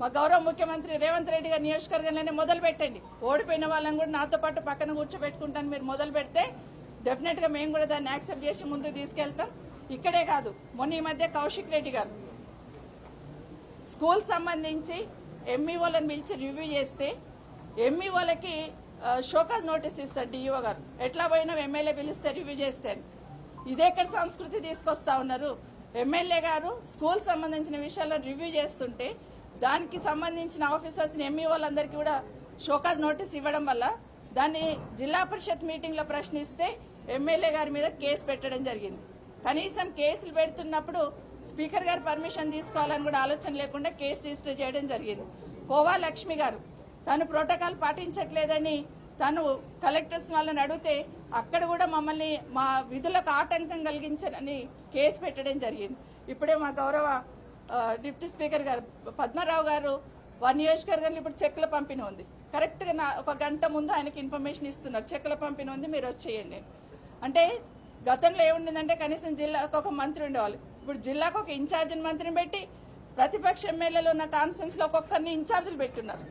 మా గౌరవ ముఖ్యమంత్రి రేవంత్ రెడ్డి గారి నియోజకవర్గంలోనే మొదలు పెట్టండి. ఓడిపోయిన వాళ్ళని కూడా నాతో పాటు పక్కన కూర్చోబెట్టుకుంటాను. మీరు మొదలు పెడితే డెఫినెట్గా మేము కూడా దాన్ని యాక్సెప్ట్ చేసి ముందుకు తీసుకెళ్తాం. ఇక్కడే కాదు మొన్న ఈ మధ్య కౌశిక్ రెడ్డి గారు స్కూల్ సంబంధించి ఎంఈఓలను పిలిచి రివ్యూ చేస్తే ఎంఈఓలకి షోకాజ్ నోటీస్ ఇస్తారు డిఈఓ గారు. ఎట్లా పోయినా ఎమ్మెల్యే పిలిస్తే రివ్యూ చేస్తే. ఇదే ఇదెక్కడ సంస్కృతి తీసుకొస్తా ఉన్నారు. ఎమ్మెల్యే గారు స్కూల్ సంబంధించిన విషయాల్లో రివ్యూ చేస్తుంటే దానికి సంబంధించిన ఆఫీసర్స్ ఎంఈఓలందరికీ కూడా షోకాజ్ నోటీస్ ఇవ్వడం వల్ల దాన్ని జిల్లా పరిషత్ మీటింగ్లో ప్రశ్నిస్తే ఎమ్మెల్యే గారి మీద కేసు పెట్టడం జరిగింది. కనీసం కేసులు పెడుతున్నప్పుడు స్పీకర్ గారు పర్మిషన్ తీసుకోవాలని కూడా ఆలోచన లేకుండా కేసు రిజిస్టర్ చేయడం జరిగింది. కోవా లక్ష్మి గారు తను ప్రోటోకాల్ పాటించట్లేదని తను కలెక్టర్స్ వాళ్ళని అడిగితే అక్కడ కూడా మమ్మల్ని మా విధులకు ఆటంకం కలిగించారని కేసు పెట్టడం జరిగింది. ఇప్పుడే మా గౌరవ డిప్యూటీ స్పీకర్ గారు పద్మారావు గారు వారి నియోజకవర్గంలో ఇప్పుడు చెక్కుల పంపిణీ ఉంది. కరెక్ట్గా నా- ఒక గంట ముందు ఆయనకి ఇన్ఫర్మేషన్ ఇస్తున్నారు. చెక్కుల పంపిణీ ఉంది మీరు వచ్చేయండి అంటే గతంలో ఏముండిందంటే కనీసం జిల్లాకు ఒక మంత్రి ఉండేవాళ్ళు. ఇప్పుడు జిల్లాకు ఒక ఇన్ఛార్జిని మంత్రిని పెట్టి ప్రతిపక్ష ఎమ్మెల్యేలు ఉన్న కాన్ఫరెన్స్లో ఒక్కొక్కరిని ఇన్ఛార్జీలు పెట్టున్నారు.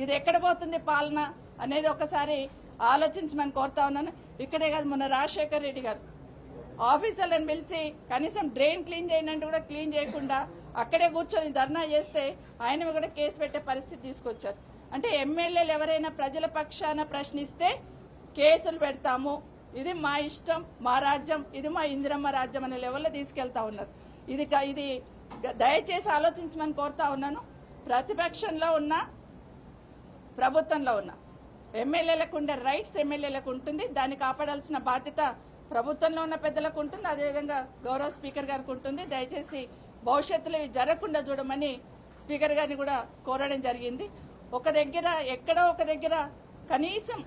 ఇది ఎక్కడ పోతుంది పాలన అనేది ఒకసారి ఆలోచించమని కోరుతా ఉన్నాను. ఇక్కడే కాదు మొన్న రాజశేఖర్ రెడ్డి గారు. ఆఫీసర్లను పిలిచి కనీసం డ్రైన్ క్లీన్ చేయండి అంటే కూడా క్లీన్ చేయకుండా అక్కడే కూర్చొని ధర్నా చేస్తే ఆయన కూడా కేసు పెట్టే పరిస్థితి తీసుకొచ్చారు. అంటే ఎమ్మెల్యేలు ఎవరైనా ప్రజల పక్షాన ప్రశ్నిస్తే కేసులు పెడతాము. ఇది మా ఇష్టం మా రాజ్యం ఇది మా ఇందిరమ్మ రాజ్యం అనే లెవెల్లో తీసుకెళ్తా ఉన్నారు. ఇది ఇది దయచేసి ఆలోచించమని కోరుతా ఉన్నాను. ప్రతిపక్షంలో ఉన్న ప్రభుత్వంలో ఉన్న ఎమ్మెల్యేలకు ఉండే రైట్స్ ఎమ్మెల్యేలకు ఉంటుంది. దాన్ని కాపాడాల్సిన బాధ్యత ప్రభుత్వంలో ఉన్న పెద్దలకు ఉంటుంది. అదేవిధంగా గౌరవ స్పీకర్ గారికి ఉంటుంది. దయచేసి భవిష్యత్తులో జరగకుండా చూడమని స్పీకర్ గారిని కూడా కోరడం జరిగింది. ఒక దగ్గర ఎక్కడ ఒక దగ్గర కనీసం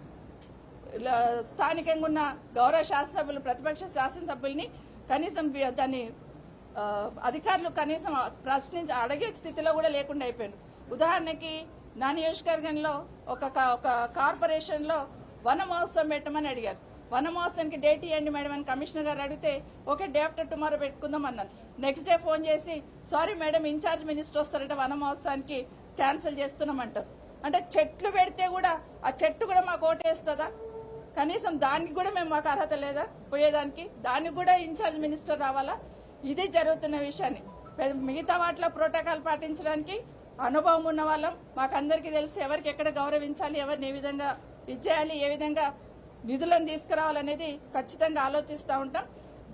స్థానికంగా ఉన్న గౌరవ శాసనసభ్యులు ప్రతిపక్ష శాసనసభ్యుల్ని కనీసం దాన్ని అధికారులు కనీసం ప్రశ్నించి అడిగే స్థితిలో కూడా లేకుండా అయిపోయారు ఉదాహరణకి నా నియోజకవర్గంలో ఒక ఒక కార్పొరేషన్లో వన మహోత్సవం పెట్టమని అడిగారు. వన మహోత్సవానికి డేట్ ఇవ్వండి మేడం అని కమిషనర్ గారు అడిగితే ఓకే డే ఆఫ్టర్ టుమారో పెట్టుకుందాం అన్నారు నెక్స్ట్ డే ఫోన్ చేసి sorry madam in charge minister వస్తారంటే వన మహోత్సవానికి క్యాన్సిల్ చేస్తున్నామంటారు అంటే చెట్లు పెడితే కూడా ఆ చెట్టు కూడా మాకు ఓటేస్తుందా? కనీసం దానికి కూడా మేము మాకు అర్హత లేదా పోయేదానికి? దానికి కూడా ఇన్ఛార్జ్ మినిస్టర్ రావాలా? ఇది జరుగుతున్న విషయాన్ని. మిగతా వాటిలో ప్రోటోకాల్ పాటించడానికి అనుభవం ఉన్న వాళ్ళం. మాకందరికీ తెలిసి ఎవరికి ఎక్కడ గౌరవించాలి ఎవరిని ఏ విధంగా ఇచ్చేయాలి ఏ విధంగా నిధులను తీసుకురావాలనేది ఖచ్చితంగా ఆలోచిస్తూ ఉంటాం.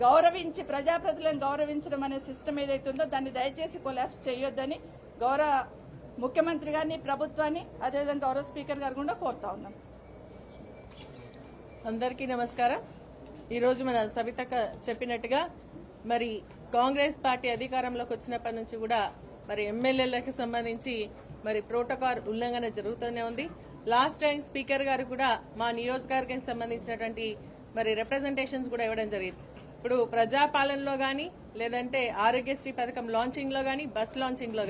గౌరవించి ప్రజాప్రతిలను గౌరవించడం అనే సిస్టమ్ ఏదైతే ఉందో దాన్ని దయచేసి కొలాప్స్ చేయొద్దని గౌరవ ముఖ్యమంత్రి గారిని ప్రభుత్వాన్ని అదేవిధంగా గౌరవ స్పీకర్ గారు కూడా కోరుతా ఉన్నాం. అందరికీ నమస్కారం. ఈరోజు మన సవిత చెప్పినట్టుగా మరి కాంగ్రెస్ పార్టీ అధికారంలోకి వచ్చినప్పటి నుంచి కూడా మరి ఎమ్మెల్యేలకు సంబంధించి మరి ప్రోటోకాల్ ఉల్లంఘన జరుగుతూనే ఉంది. లాస్ట్ టైం స్పీకర్ గారు కూడా మా నియోజకవర్గానికి సంబంధించినటువంటి మరి రిప్రజెంటేషన్స్ కూడా ఇవ్వడం జరిగింది. ఇప్పుడు ప్రజాపాలనలో కానీ లేదంటే ఆరోగ్యశ్రీ పథకం లాంచింగ్లో బస్ లాంచింగ్లో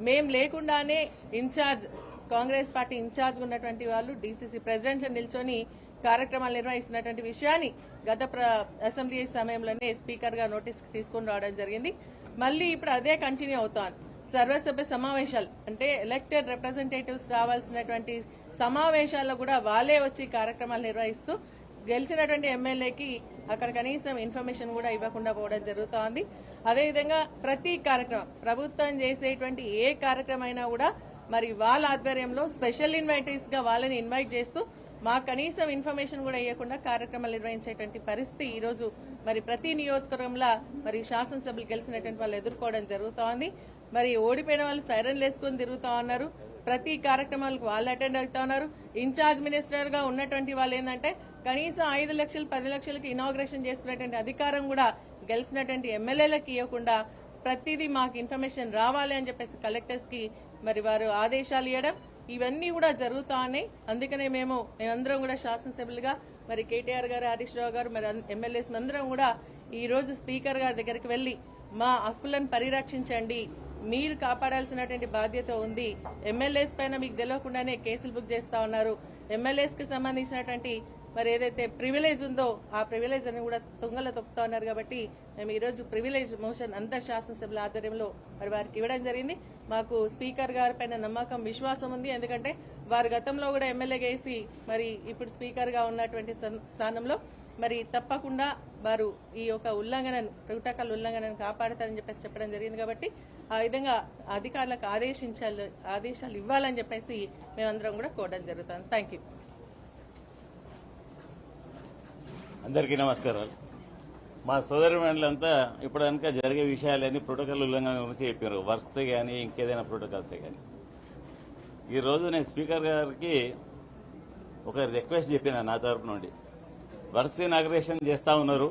మేం లేకుండానే ఇన్ఛార్జ్ కాంగ్రెస్ పార్టీ ఇన్ఛార్జ్ ఉన్నటువంటి వాళ్ళు డీసీసీ ప్రెసిడెంట్ నిల్చొని కార్యక్రమాలు నిర్వహిస్తున్నటువంటి విషయాన్ని గత ప్ర- అసెంబ్లీ సమయంలోనే స్పీకర్గా నోటీస్ తీసుకుని రావడం జరిగింది. మళ్ళీ ఇప్పుడు అదే కంటిన్యూ అవుతోంది. సర్వసభ్య సమావేశాలు అంటే ఎలక్టెడ్ రిప్రజెంటేటివ్స్ రావాల్సినటువంటి సమావేశాల్లో కూడా వాళ్ళే వచ్చి కార్యక్రమాలు నిర్వహిస్తూ గెలిచినటువంటి ఎమ్మెల్యేకి అక్కడ కనీసం ఇన్ఫర్మేషన్ కూడా ఇవ్వకుండా పోవడం జరుగుతోంది. అదేవిధంగా ప్రతి కార్యక్రమం ప్రభుత్వం చేసేటువంటి ఏ కార్యక్రమం అయినా కూడా మరి వాళ్ళ ఆధ్వర్యంలో స్పెషల్ ఇన్వైటీస్గా వాళ్ళని ఇన్వైట్ చేస్తూ మా కనీసం ఇన్ఫర్మేషన్ కూడా ఇవ్వకుండా కార్యక్రమాలు నిర్వహించేటువంటి పరిస్థితి ఈ రోజు మరి ప్రతి నియోజకవర్గంలో మరి శాసనసభ్యులు గెలిచినటువంటి వాళ్ళు ఎదుర్కోవడం జరుగుతోంది. మరి ఓడిపోయిన వాళ్ళు సైరన్లు వేసుకుని తిరుగుతా ఉన్నారు. ప్రతి కార్యక్రమాలకు వాళ్ళు అటెండ్ అవుతా ఉన్నారు. ఇన్ఛార్జ్ మినిస్టర్గా ఉన్నటువంటి వాళ్ళు ఏంటంటే కనీసం ఐదు లక్షలు పది లక్షలకి ఇనాగ్రేషన్ చేసుకునేటువంటి అధికారం కూడా గెలిచినటువంటి ఎమ్మెల్యేలకు ఇవ్వకుండా ప్రతిదీ మాకు ఇన్ఫర్మేషన్ రావాలి అని చెప్పేసి కలెక్టర్స్కి మరి వారు ఆదేశాలు ఇవ్వడం ఇవన్నీ కూడా జరుగుతా ఉన్నాయి. అందుకనే మేము మేమందరం కూడా శాసనసభ్యులుగా మరి కేటీఆర్ గారు హరీష్ రావు గారు మరి ఎమ్మెల్యేస్ అందరం కూడా ఈ రోజు స్పీకర్ గారి దగ్గరికి వెళ్ళి మా హక్కులను పరిరక్షించండి మీరు కాపాడాల్సినటువంటి బాధ్యత ఉంది. ఎమ్మెల్యేస్ పైన మీకు తెలియకుండానే కేసులు బుక్ చేస్తా ఉన్నారు. ఎమ్మెల్యేస్కి సంబంధించినటువంటి మరి ఏదైతే ప్రివిలేజ్ ఉందో ఆ ప్రివిలేజ్ అని కూడా తుంగలో తొక్కుతా ఉన్నారు కాబట్టి మేము ఈరోజు ప్రివిలేజ్ మోషన్ అంతా శాసనసభల ఆధ్వర్యంలో మరి వారికి ఇవ్వడం జరిగింది. మాకు స్పీకర్ గారి పైన నమ్మకం విశ్వాసం ఉంది. ఎందుకంటే వారు గతంలో కూడా ఎమ్మెల్యే గేసి మరి ఇప్పుడు స్పీకర్గా ఉన్నటువంటి స్థానంలో మరి తప్పకుండా వారు ఈ యొక్క ఉల్లంఘనను ప్రోటోకాల్ ఉల్లంఘనను కాపాడతారని చెప్పేసి చెప్పడం జరిగింది కాబట్టి ఆ విధంగా అధికారులకు ఆదేశించాలి ఆదేశాలు ఇవ్వాలని చెప్పేసి మేమందరం కూడా కోరడం జరుగుతుంది. థ్యాంక్ యూ అందరికీ నమస్కారాలు. మా సోదరి మండలంతా ఇప్పుడు జరిగే విషయాలన్నీ ప్రోటోకాల్ ఉల్లంఘన గురించి చెప్పారు. వర్క్స్ కానీ ఇంకేదైనా ప్రోటోకాల్సే కానీ ఈరోజు నేను స్పీకర్ గారికి ఒక రిక్వెస్ట్ చెప్పిన నా తరపు నుండి. వర్క్స్ ఇనాగ్రేషన్ చేస్తూ ఉన్నారు.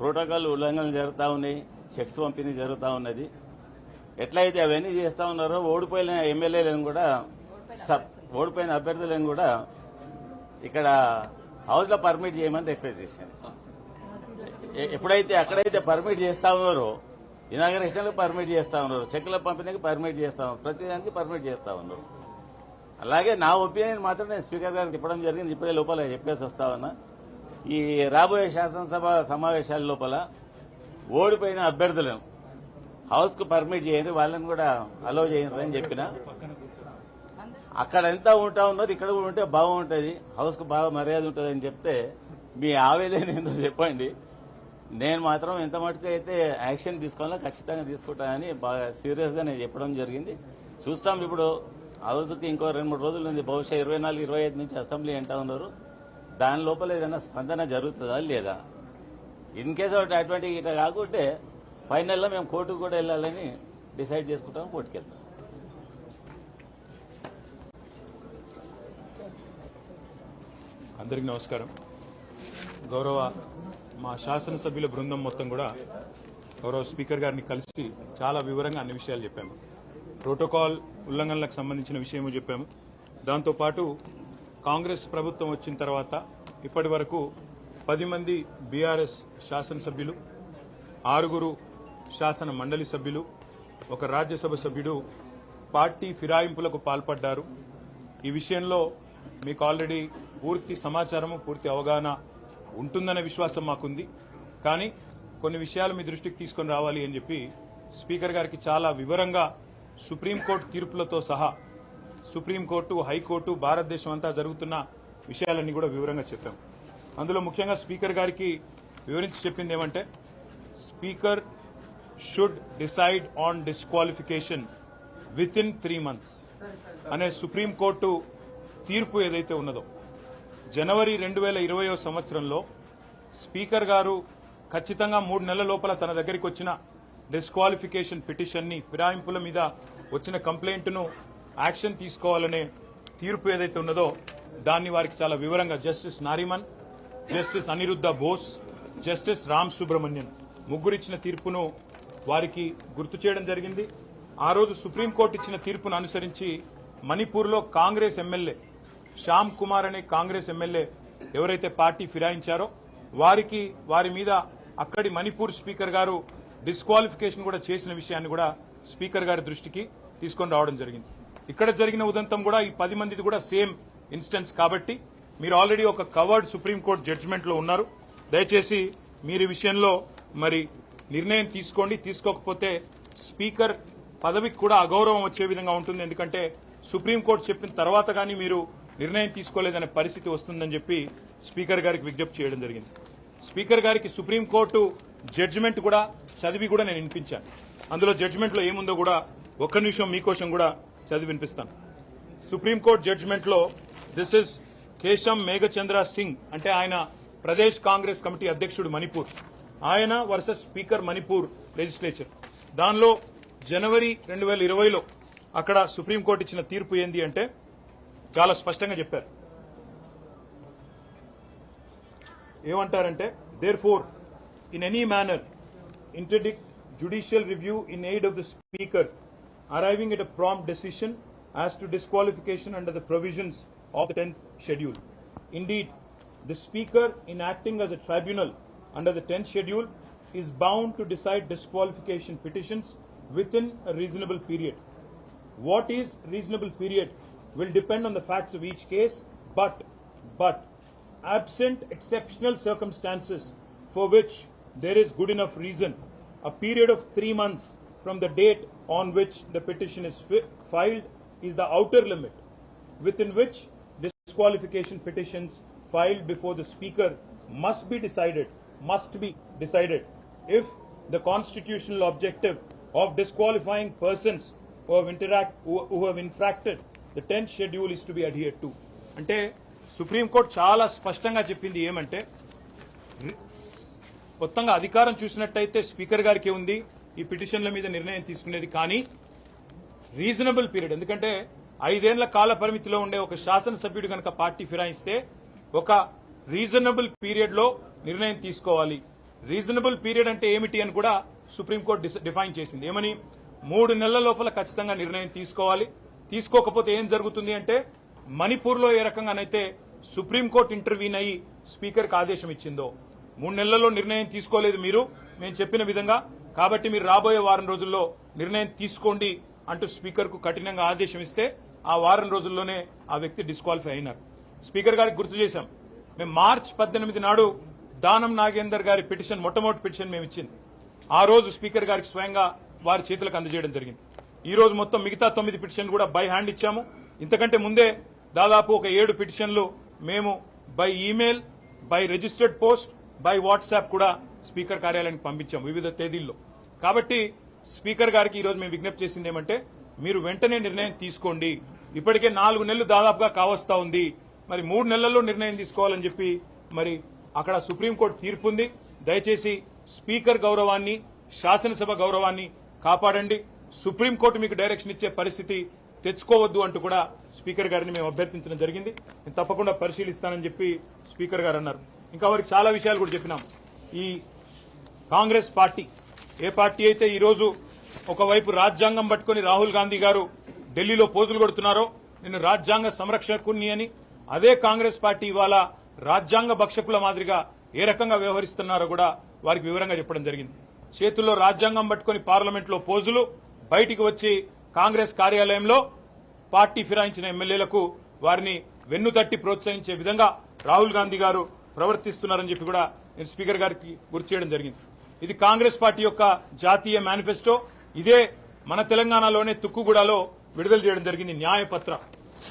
ప్రోటోకాల్ ఉల్లంఘనలు జరుగుతూ ఉన్నాయి. చెక్స్ పంపిణీ జరుగుతూ ఉన్నది. ఎట్లయితే అవన్నీ చేస్తూ ఉన్నారో ఓడిపోయిన ఎమ్మెల్యేలను కూడా సబ్ ఓడిపోయిన అభ్యర్థులను కూడా ఇక్కడ హౌస్లో పర్మిట్ చేయమని రిక్వెస్ట్ చేశాను ఎప్పుడైతే అక్కడైతే పర్మిట్ చేస్తా ఉన్నారో ఇనాగరేషన్లకు పర్మిట్ చేస్తా ఉన్నారు చెక్కుల పంపిణీకి పర్మిట్ చేస్తా ఉన్నారు ప్రతిదానికి పర్మిట్ చేస్తా ఉన్నారు. అలాగే నా ఒపీనియన్ మాత్రం నేను స్పీకర్ గారికి చెప్పడం జరిగింది. ఇప్పుడే లోపల చెప్పేసి వస్తా ఉన్నా. ఈ రాబోయే శాసనసభ సమావేశాల లోపల ఓడిపోయిన అభ్యర్థులను హౌస్కు పర్మిట్ చేయండి. వాళ్ళని కూడా అలో చేయండి అని చెప్పిన. అక్కడ ఎంత ఉంటా ఉన్నారు ఇక్కడ కూడా ఉంటే బాగుంటుంది హౌస్కు బాగా మర్యాద ఉంటుంది అని చెప్తే మీ ఆవేదన ఏందో చెప్పండి. నేను మాత్రం ఎంత మటుకు అయితే యాక్షన్ తీసుకోవాలో ఖచ్చితంగా తీసుకుంటానని బాగా సీరియస్గా నేను చెప్పడం జరిగింది. చూస్తాం ఇప్పుడు హౌస్కి ఇంకో రెండు మూడు రోజులు ఉంది. బహుశా ఇరవై నాలుగు ఇరవై ఐదు నుంచి అసెంబ్లీ అంటా ఉన్నారు. దాని లోపల ఏదైనా స్పందన జరుగుతుందా లేదా? ఇన్ కేస్ ఒకటి అటువంటి ఇట్లా కాకుంటే ఫైనల్లో మేము కోర్టుకు కూడా వెళ్ళాలని డిసైడ్ చేసుకుంటాం కోర్టుకు వెళ్తాం అందరికీ నమస్కారం. గౌరవ మా శాసనసభ్యుల బృందం మొత్తం కూడా గౌరవ స్పీకర్ గారిని కలిసి చాలా వివరంగా అన్ని విషయాలు చెప్పాము. ప్రోటోకాల్ ఉల్లంఘనలకు సంబంధించిన విషయము చెప్పాము. దాంతోపాటు కాంగ్రెస్ ప్రభుత్వం వచ్చిన తర్వాత ఇప్పటి వరకు పది మంది బీఆర్ఎస్ శాసనసభ్యులు ఆరుగురు శాసన మండలి సభ్యులు ఒక రాజ్యసభ సభ్యుడు పార్టీ ఫిరాయింపులకు పాల్పడ్డారు. ఈ విషయంలో మీకు ఆల్రెడీ పూర్తి సమాచారము పూర్తి అవగాహన ఉంటుందనే విశ్వాసం మాకుంది. కానీ కొన్ని విషయాలు మీ దృష్టికి తీసుకొని రావాలి అని చెప్పి స్పీకర్ గారికి చాలా వివరంగా సుప్రీంకోర్టు తీర్పులతో సహా సుప్రీంకోర్టు హైకోర్టు భారతదేశం అంతా జరుగుతున్న విషయాలన్నీ కూడా వివరంగా చెప్పాం. అందులో ముఖ్యంగా స్పీకర్ గారికి వివరించి చెప్పింది ఏమంటే speaker should decide on disqualification within three months అనే సుప్రీంకోర్టు తీర్పు ఏదైతే ఉన్నదో జనవరి రెండు వేల ఇరవయో సంవత్సరంలో స్పీకర్ గారు ఖచ్చితంగా మూడు నెలల లోపల తన దగ్గరికి వచ్చిన డిస్క్వాలిఫికేషన్ పిటిషన్ని ఫిరాయింపుల మీద వచ్చిన కంప్లైంట్ను యాక్షన్ తీసుకోవాలనే తీర్పు ఏదైతే ఉన్నదో దాన్ని వారికి చాలా వివరంగా justice Nariman justice Aniruddha Bose justice Ram Subramanian ముగ్గురిచ్చిన తీర్పును వారికి గుర్తు చేయడం జరిగింది. ఆ రోజు సుప్రీంకోర్టు ఇచ్చిన తీర్పును అనుసరించి మణిపూర్లో కాంగ్రెస్ ఎమ్మెల్యే శ్యామ్ కుమార్ అనే కాంగ్రెస్ ఎమ్మెల్యే ఎవరైతే పార్టీ ఫిరాయించారో వారికి వారి మీద అక్కడి మణిపూర్ స్పీకర్ గారు డిస్క్వాలిఫికేషన్ కూడా చేసిన విషయాన్ని కూడా స్పీకర్ గారి దృష్టికి తీసుకొని రావడం జరిగింది. ఇక్కడ జరిగిన ఉదంతం కూడా ఈ పది మందిది కూడా సేమ్ ఇన్స్టెన్స్ కాబట్టి మీరు ఆల్రెడీ ఒక కవర్డ్ సుప్రీంకోర్టు జడ్జిమెంట్లో ఉన్నారు. దయచేసి మీరు విషయంలో మరి నిర్ణయం తీసుకోండి. తీసుకోకపోతే స్పీకర్ పదవికి కూడా అగౌరవం వచ్చే విధంగా ఉంటుంది. ఎందుకంటే సుప్రీంకోర్టు చెప్పిన తర్వాత కానీ మీరు నిర్ణయం తీసుకోలేదనే పరిస్థితి వస్తుందని చెప్పి స్పీకర్ గారికి విజ్ఞప్తి చేయడం జరిగింది. స్పీకర్ గారికి సుప్రీంకోర్టు జడ్జిమెంట్ కూడా చదివి కూడా నేను వినిపించాను. అందులో జడ్జిమెంట్లో ఏముందో కూడా ఒక్క నిమిషం మీకోసం కూడా చదివి వినిపిస్తాను. సుప్రీంకోర్టు జడ్జిమెంట్లో దిస్ ఇస్ కేశం మేఘచంద్ర సింగ్ అంటే ఆయన ప్రదేశ్ కాంగ్రెస్ కమిటీ అధ్యక్షుడు మణిపూర్. ఆయన వర్సెస్ స్పీకర్ మణిపూర్ లెజిస్లేచర్ దానిలో జనవరి రెండు వేల ఇరవైలో అక్కడ సుప్రీంకోర్టు ఇచ్చిన తీర్పు ఏంది అంటే చాలా స్పష్టంగా చెప్పారు ఏమంటారంటే therefore in any manner interdict judicial review in aid of the speaker arriving at a prompt decision as to disqualification under the provisions of the 10th schedule. Indeed, the speaker in acting as a tribunal under the 10th schedule is bound to decide disqualification petitions within a reasonable period. What is reasonable period will depend on the facts of each case, but, but absent exceptional circumstances for which there is good enough reason, a period of three months from the date on which the petition is fi- filed is the outer limit within which disqualification petitions filed before the speaker must be decided must be decided. If the constitutional objective of disqualifying persons who have interact who, who have infracted the tenth schedule is to be adhere to అంటే సుప్రీంకోర్టు చాలా స్పష్టంగా చెప్పింది ఏమంటే మొత్తంగా అధికారం చూసినట్టయితే speaker గారికి ఉంది ఈ పిటిషన్ల మీద నిర్ణయం తీసుకునేది కానీ రీజనబుల్ పీరియడ్. ఎందుకంటే ఐదేళ్ళ కాల పరిమితిలో ఉండే ఒక శాసనసభ్యుడు కనుక పార్టీ ఫిరాయిస్తే ఒక రీజనబుల్ పీరియడ్లో నిర్ణయం తీసుకోవాలి. రీజనబుల్ పీరియడ్ అంటే ఏమిటి అని కూడా సుప్రీంకోర్టు డిఫైన్ చేసింది. ఏమని? మూడు నెలల లోపల ఖచ్చితంగా నిర్ణయం తీసుకోవాలి. తీసుకోకపోతే ఏం జరుగుతుంది అంటే మణిపూర్లో ఏ రకంగానైతే సుప్రీంకోర్టు ఇంటర్వ్యూన్ అయ్యి స్పీకర్కి ఆదేశం ఇచ్చిందో మూడు నెలల్లో నిర్ణయం తీసుకోలేదు మీరు మేము చెప్పిన విధంగా కాబట్టి మీరు రాబోయే వారం రోజుల్లో నిర్ణయం తీసుకోండి అంటూ స్పీకర్కు కఠినంగా ఆదేశం ఇస్తే ఆ వారం రోజుల్లోనే ఆ వ్యక్తి డిస్క్వాలిఫై అయినారు. స్పీకర్ గారికి గుర్తు చేశాం మేము మార్చ్ పద్దెనిమిది నాడు దానం నాగేందర్ గారి పిటిషన్ మొట్టమొదటి పిటిషన్ మేము ఇచ్చింది. ఆ రోజు స్పీకర్ గారికి స్వయంగా వారి చేతులకు అందజేయడం జరిగింది. ఈ రోజు మొత్తం మిగతా తొమ్మిది పిటిషన్ కూడా బై హ్యాండ్ ఇచ్చాము. ఇంతకంటే ముందే దాదాపు ఒక ఏడు పిటిషన్లు మేము by email by registered post by WhatsApp కూడా స్పీకర్ కార్యాలయానికి పంపించాము వివిధ తేదీల్లో. కాబట్టి స్పీకర్ గారికి ఈరోజు మేము విజ్ఞప్తి చేసింది ఏమంటే మీరు వెంటనే నిర్ణయం తీసుకోండి. ఇప్పటికే నాలుగు నెలలు దాదాపుగా కావస్తా ఉంది. మరి మూడు నెలల్లో నిర్ణయం తీసుకోవాలని చెప్పి మరి అక్కడ సుప్రీంకోర్టు తీర్పు ఉంది. దయచేసి స్పీకర్ గౌరవాన్ని శాసనసభ గౌరవాన్ని కాపాడండి. సుప్రీంకోర్టు మీకు డైరెక్షన్ ఇచ్చే పరిస్థితి తెచ్చుకోవద్దు అంటూ కూడా స్పీకర్ గారిని మేము అభ్యర్థించడం జరిగింది. నేను తప్పకుండా పరిశీలిస్తానని చెప్పి స్పీకర్ గారు అన్నారు. ఇంకా వారికి చాలా విషయాలు కూడా చెప్పినాం. ఈ కాంగ్రెస్ పార్టీ ఏ పార్టీ అయితే ఈరోజు ఒకవైపు రాజ్యాంగం పట్టుకొని రాహుల్ గాంధీ గారు ఢిల్లీలో పోజులు కొడుతున్నారో నేను రాజ్యాంగ సంరక్షకుని అని అదే కాంగ్రెస్ పార్టీ ఇవాళ రాజ్యాంగ భక్షకుల మాదిరిగా ఏ రకంగా వ్యవహరిస్తున్నారో కూడా వారికి వివరంగా చెప్పడం జరిగింది. చేతుల్లో రాజ్యాంగం పట్టుకొని పార్లమెంట్లో పోజులు బయటికి వచ్చి కాంగ్రెస్ కార్యాలయంలో పార్టీ ఫిరాయించిన ఎమ్మెల్యేలకు వారిని వెన్ను తట్టి ప్రోత్సహించే విధంగా రాహుల్ గాంధీ గారు ప్రవర్తిస్తున్నారని చెప్పి కూడా నేను స్పీకర్ గారికి గుర్తు చేయడం జరిగింది. ఇది కాంగ్రెస్ పార్టీ యొక్క జాతీయ మేనిఫెస్టో. ఇదే మన తెలంగాణలోనే తుక్కుగూడలో విడుదల చేయడం జరిగింది న్యాయపత్ర.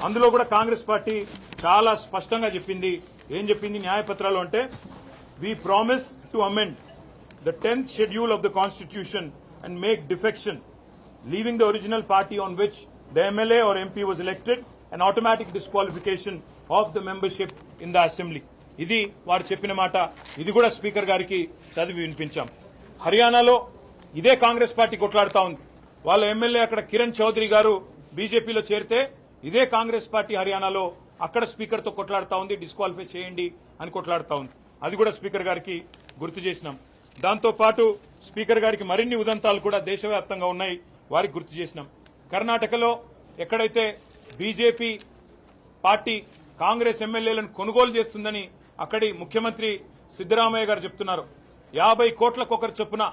అందులో కూడా కాంగ్రెస్ పార్టీ చాలా స్పష్టంగా చెప్పింది. ఏం చెప్పింది న్యాయపత్రాలు అంటే we promise to amend the tenth schedule of the constitution and make defection leaving the original party on which the MLA or MP was elected and automatic disqualification of the membership in the assembly. ఇది వారు చెప్పిన మాట. ఇది కూడా speaker గారికి చదివి వినిపించాం. హర్యానాలో ఇదే కాంగ్రెస్ పార్టీ కొట్లాడుతా ఉంది. వాళ్ళ ఎమ్మెల్యే అక్కడ కిరణ్ చౌదరి గారు బీజేపీలో చేరితే ఇదే కాంగ్రెస్ పార్టీ హర్యానాలో అక్కడ స్పీకర్తో కొట్లాడుతా ఉంది డిస్క్వాలిఫై చేయండి అని కొట్లాడుతా ఉంది. అది కూడా స్పీకర్ గారికి గుర్తు చేసినాం. దాంతో పాటు స్పీకర్ గారికి మరిన్ని ఉదంతాలు కూడా దేశవ్యాప్తంగా ఉన్నాయి. వారికి గుర్తు చేసినాం. కర్ణాటకలో ఎక్కడైతే బీజేపీ పార్టీ కాంగ్రెస్ ఎమ్మెల్యేలను కొనుగోలు చేస్తుందని అక్కడి ముఖ్యమంత్రి సిద్దరామయ్య గారు చెప్తున్నారు. యాభై కోట్లకొకరు చొప్పున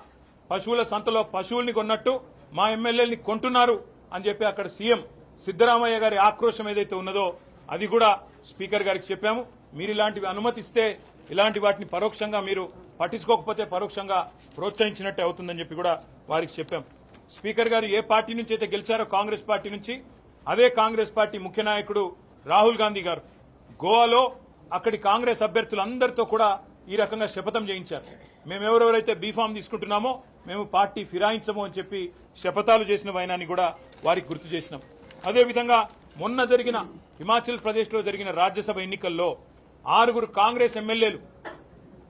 పశువుల సంతలో పశువుల్ని కొన్నట్టు మా ఎమ్మెల్యేలని కొంటున్నారు అని చెప్పి అక్కడ సీఎం సిద్దరామయ్య గారి ఆక్రోశం ఏదైతే ఉన్నదో అది కూడా స్పీకర్ గారికి చెప్పాము. మీరు ఇలాంటివి అనుమతిస్తే ఇలాంటి వాటిని పరోక్షంగా మీరు పట్టించుకోకపోతే పరోక్షంగా ప్రోత్సహించినట్టే అవుతుందని చెప్పి కూడా వారికి చెప్పాం. స్పీకర్ గారు ఏ పార్టీ నుంచి అయితే గెలిచారో కాంగ్రెస్ పార్టీ నుంచి అదే కాంగ్రెస్ పార్టీ ముఖ్య నాయకుడు రాహుల్ గాంధీ గారు గోవాలో అక్కడి కాంగ్రెస్ అభ్యర్థులందరితో కూడా ఈ రకంగా శపథం చేయించారు. మేము ఎవరెవరైతే బీఫామ్ తీసుకుంటున్నామో మేము పార్టీ ఫిరాయించము అని చెప్పి శపథాలు చేసిన వైనాన్ని కూడా వారికి గుర్తు చేసినాం. అదేవిధంగా మొన్న జరిగిన హిమాచల్ ప్రదేశ్లో జరిగిన రాజ్యసభ ఎన్నికల్లో ఆరుగురు కాంగ్రెస్ ఎమ్మెల్యేలు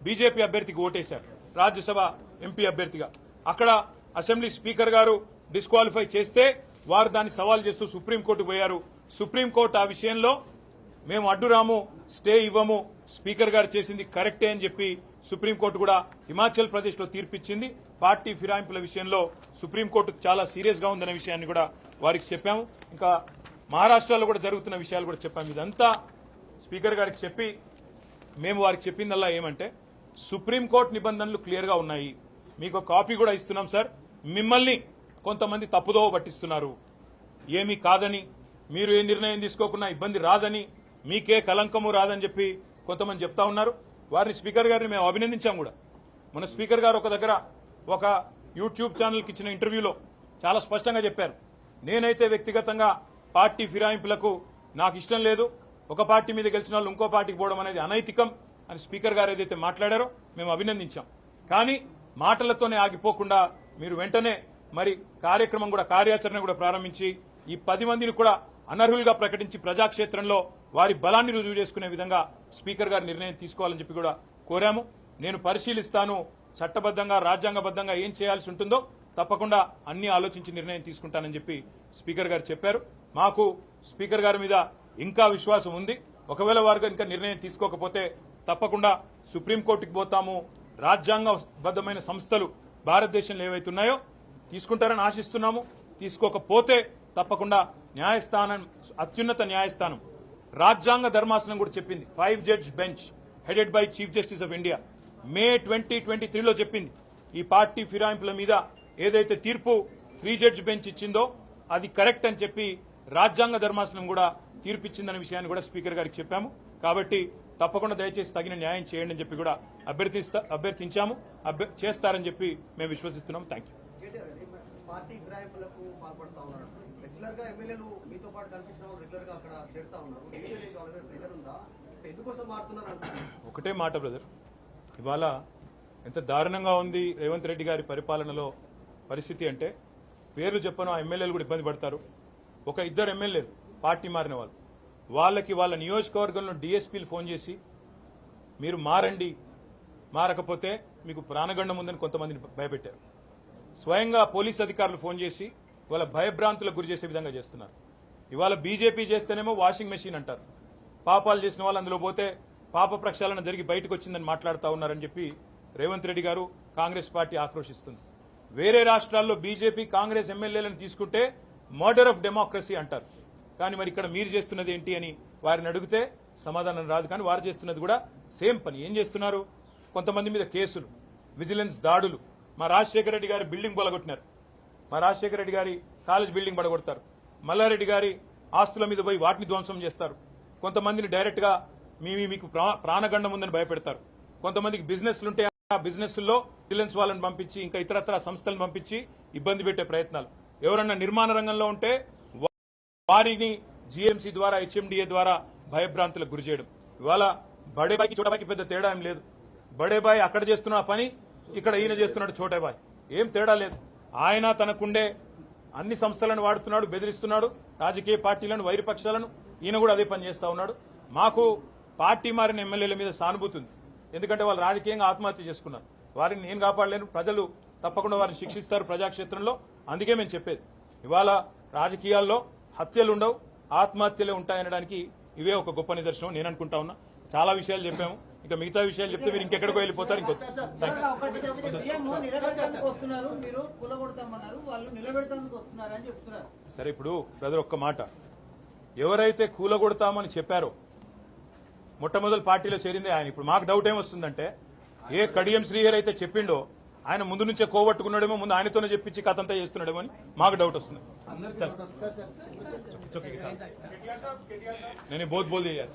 బీజేపీ అభ్యర్థికి ఓటేశారు. రాజ్యసభ ఎంపీ అభ్యర్థిగా. అక్కడ అసెంబ్లీ స్పీకర్ గారు డిస్క్వాలిఫై చేస్తే వారు దాన్ని సవాల్ చేస్తూ సుప్రీంకోర్టు పోయారు. సుప్రీంకోర్టు ఆ విషయంలో మేము అడ్డురాము స్టే ఇవ్వము స్పీకర్ గారు చేసింది కరెక్టే అని చెప్పి సుప్రీంకోర్టు కూడా హిమాచల్ ప్రదేశ్లో తీర్పిచ్చింది. పార్టీ ఫిరాయింపుల విషయంలో సుప్రీంకోర్టు చాలా సీరియస్గా ఉందనే విషయాన్ని కూడా వారికి చెప్పాము. ఇంకా మహారాష్ట్రలో కూడా జరుగుతున్న విషయాలు కూడా చెప్పాము. ఇదంతా స్పీకర్ గారికి చెప్పి మేము వారికి చెప్పిందల్లా ఏమంటే సుప్రీంకోర్టు నిబంధనలు క్లియర్గా ఉన్నాయి. మీకు కాపీ కూడా ఇస్తున్నాం సార్. మిమ్మల్ని కొంతమంది తప్పుదోవ పట్టిస్తున్నారు. ఏమీ కాదని మీరు ఏ నిర్ణయం తీసుకోకున్నా ఇబ్బంది రాదని మీకే కలంకము రాదని చెప్పి కొంతమంది చెప్తా ఉన్నారు. వారిని స్పీకర్ గారిని మేము అభినందించాం కూడా. మన స్పీకర్ గారు ఒక దగ్గర ఒక యూట్యూబ్ ఛానల్కి ఇచ్చిన ఇంటర్వ్యూలో చాలా స్పష్టంగా చెప్పారు. నేనైతే వ్యక్తిగతంగా పార్టీ ఫిరాయింపులకు నాకు ఇష్టం లేదు. ఒక పార్టీ మీద గెలిచిన వాళ్ళు ఇంకో పార్టీకి పోవడం అనేది అనైతికం అని స్పీకర్ గారు ఏదైతే మాట్లాడారో మేము అభినందించాం. కానీ మాటలతోనే ఆగిపోకుండా మీరు వెంటనే మరి కార్యక్రమం కూడా కార్యాచరణ కూడా ప్రారంభించి ఈ పది మందిని కూడా అనర్హులుగా ప్రకటించి ప్రజాక్షేత్రంలో వారి బలాన్ని రుజువు చేసుకునే విధంగా స్పీకర్ గారు నిర్ణయం తీసుకోవాలని చెప్పి కూడా కోరాము. నేను పరిశీలిస్తాను చట్టబద్ధంగా రాజ్యాంగబద్ధంగా ఏం చేయాల్సి ఉంటుందో తప్పకుండా అన్ని ఆలోచించి నిర్ణయం తీసుకుంటానని చెప్పి స్పీకర్ గారు చెప్పారు. మాకు స్పీకర్ గారి మీద ఇంకా విశ్వాసం ఉంది. ఒకవేళ వారు ఇంకా నిర్ణయం తీసుకోకపోతే తప్పకుండా సుప్రీంకోర్టుకి పోతాము రాజ్యాంగబద్ధమైన సంస్థలు భారతదేశంలో ఏవైతే ఉన్నాయో తీసుకుంటారని ఆశిస్తున్నాము. తీసుకోకపోతే తప్పకుండా న్యాయస్థానం అత్యున్నత న్యాయస్థానం. రాజ్యాంగ ధర్మాసనం కూడా చెప్పింది. Five judge bench headed by chief justice of India. May twenty twenty త్రీలో చెప్పింది. ఈ పార్టీ ఫిరాయింపుల మీద ఏదైతే తీర్పు త్రీ జడ్జ్ బెంచ్ ఇచ్చిందో అది కరెక్ట్ అని చెప్పి రాజ్యాంగ ధర్మాసనం కూడా తీర్పిచ్చిందనే విషయాన్ని కూడా స్పీకర్ గారికి చెప్పాము. కాబట్టి తప్పకుండా దయచేసి తగిన న్యాయం చేయండి అని చెప్పి కూడా అభ్యర్థిస్తా అభ్యర్థించాము. అభ్య- చేస్తారని చెప్పి మేము విశ్వసిస్తున్నాం. థ్యాంక్ యూ కేటీఆర్ గారు, పార్టీ ఫిరాయింపులకు పాల్పడతా ఉన్నారు రెగ్యులర్గా ఎమ్మెల్యేలు మీతో పాటు కనిపించిన వాళ్ళు రెగ్యులర్గా అక్కడ చేరుతా ఉన్నారు. డివిజన్ మీకు ఆల్రెడీ ప్రెజర్ ఉందా? అంటే ఎందుకోసం మారుతున్నారు అంటున్నారు? ఒకటే మాట బ్రదర్. ఇవాళ ఎంత దారుణంగా ఉంది రేవంత్ రెడ్డి గారి పరిపాలనలో పరిస్థితి అంటే పేర్లు చెప్పను ఆ ఎమ్మెల్యేలు కూడా ఇబ్బంది పడతారు. ఒక ఇద్దరు ఎమ్మెల్యేలు పార్టీ మారిన వాళ్ళు. వాళ్ళకి వాళ్ళ నియోజకవర్గంలో డిఎస్పీలు ఫోన్ చేసి మీరు మారండి మారకపోతే మీకు ప్రాణగండం ఉందని కొంతమందిని భయపెట్టారు. స్వయంగా పోలీస్ అధికారులు ఫోన్ చేసి వాళ్ళ భయభ్రాంతులకు గురి చేసే విధంగా చేస్తున్నారు. ఇవాళ బీజేపీ చేస్తేనేమో వాషింగ్ మెషిన్ అంటారు. పాపాలు చేసిన వాళ్ళు అందులో పోతే పాప ప్రక్షాళన జరిగి బయటకు వచ్చిందని మాట్లాడుతూ ఉన్నారని చెప్పి రేవంత్ రెడ్డి గారు కాంగ్రెస్ పార్టీ ఆక్రోశిస్తుంది. వేరే రాష్ట్రాల్లో బీజేపీ కాంగ్రెస్ ఎమ్మెల్యేలను తీసుకుంటే మర్డర్ ఆఫ్ డెమోక్రసీ అంటారు. కానీ మరి ఇక్కడ మీరు చేస్తున్నది ఏంటి అని వారిని అడిగితే సమాధానం రాదు. కానీ వారు చేస్తున్నది కూడా సేమ్ పని. ఏం చేస్తున్నారు? కొంతమంది మీద కేసులు విజిలెన్స్ దాడులు. మా రాజశేఖర రెడ్డి గారి బిల్డింగ్ పొలగొట్టినారు మా రాజశేఖర రెడ్డి గారి కాలేజ్ బిల్డింగ్ పడగొడతారు మల్లారెడ్డి గారి ఆస్తుల మీద పోయి వాటిని ధ్వంసం చేస్తారు. కొంతమందిని డైరెక్ట్గా మేము మీ మీకు ప్రాణగండం ఉందని భయపెడతారు. కొంతమందికి బిజినెస్లు ఉంటే ఆ బిజినెస్లో విజిలెన్స్ వాళ్ళని పంపించి ఇంకా ఇతరత్ర సంస్థలను పంపించి ఇబ్బంది పెట్టే ప్రయత్నాలు. ఎవరన్నా నిర్మాణ రంగంలో ఉంటే వారిని జీఎంసీ ద్వారా హెచ్ఎండిఏ ద్వారా భయభ్రాంతులకు గురి చేయడం. ఇవాళ బడేబాయికి చోటబాయికి పెద్ద తేడా ఏం లేదు. బడేబాయి అక్కడ చేస్తున్న పని ఇక్కడ ఈయన చేస్తున్నాడు చోటబాయ్. ఏం తేడా లేదు. ఆయన తనకుండే అన్ని సంస్థలను వాడుతున్నాడు బెదిరిస్తున్నాడు రాజకీయ పార్టీలను వైరపక్షాలను ఈయన కూడా అదే పని చేస్తా ఉన్నాడు. మాకు పార్టీ మారిన ఎమ్మెల్యేల మీద సానుభూతి ఉంది. ఎందుకంటే వాళ్ళు రాజకీయంగా ఆత్మహత్య చేసుకున్నారు. వారిని నేను కాపాడలేను ప్రజలు తప్పకుండా వారిని శిక్షిస్తారు ప్రజాక్షేత్రంలో. అందుకే మేము చెప్పేది. ఇవాళ రాజకీయాల్లో హత్యలు ఉండవు ఆత్మహత్యలే ఉంటాయనడానికి ఇవే ఒక గొప్ప నిదర్శనం. నేను అనుకుంటా ఉన్నా. చాలా విషయాలు చెప్పాము. ఇంకా మిగతా విషయాలు చెప్తే మీరు ఇంకెక్కడికో వెళ్ళిపోతారు ఇంకో థ్యాంక్ యూ సీఎం నిలబెడతానికి వస్తున్నారు. మీరు కూలగొడతామన్నారు. వాళ్ళు నిలబెడతానికి వస్తున్నారు అని చెప్తున్నారు. సరే ఇప్పుడు బ్రదర్ ఒక్క మాట. ఎవరైతే కూలగొడతామని చెప్పారో మొట్టమొదటి పార్టీలో చేరిందే ఆయన. ఇప్పుడు మాకు డౌట్ ఏమొస్తుందంటే ఏ కడియం శ్రీహర్ అయితే చెప్పిండో ఆయన ముందు నుంచే కోవట్టుకున్నాడేమో ముందు ఆయనతోనే చెప్పించి కథంతా చేస్తున్నాడేమో అని మాకు డౌట్ వస్తుంది. నేను బోత్ బోల్ చేయాలి.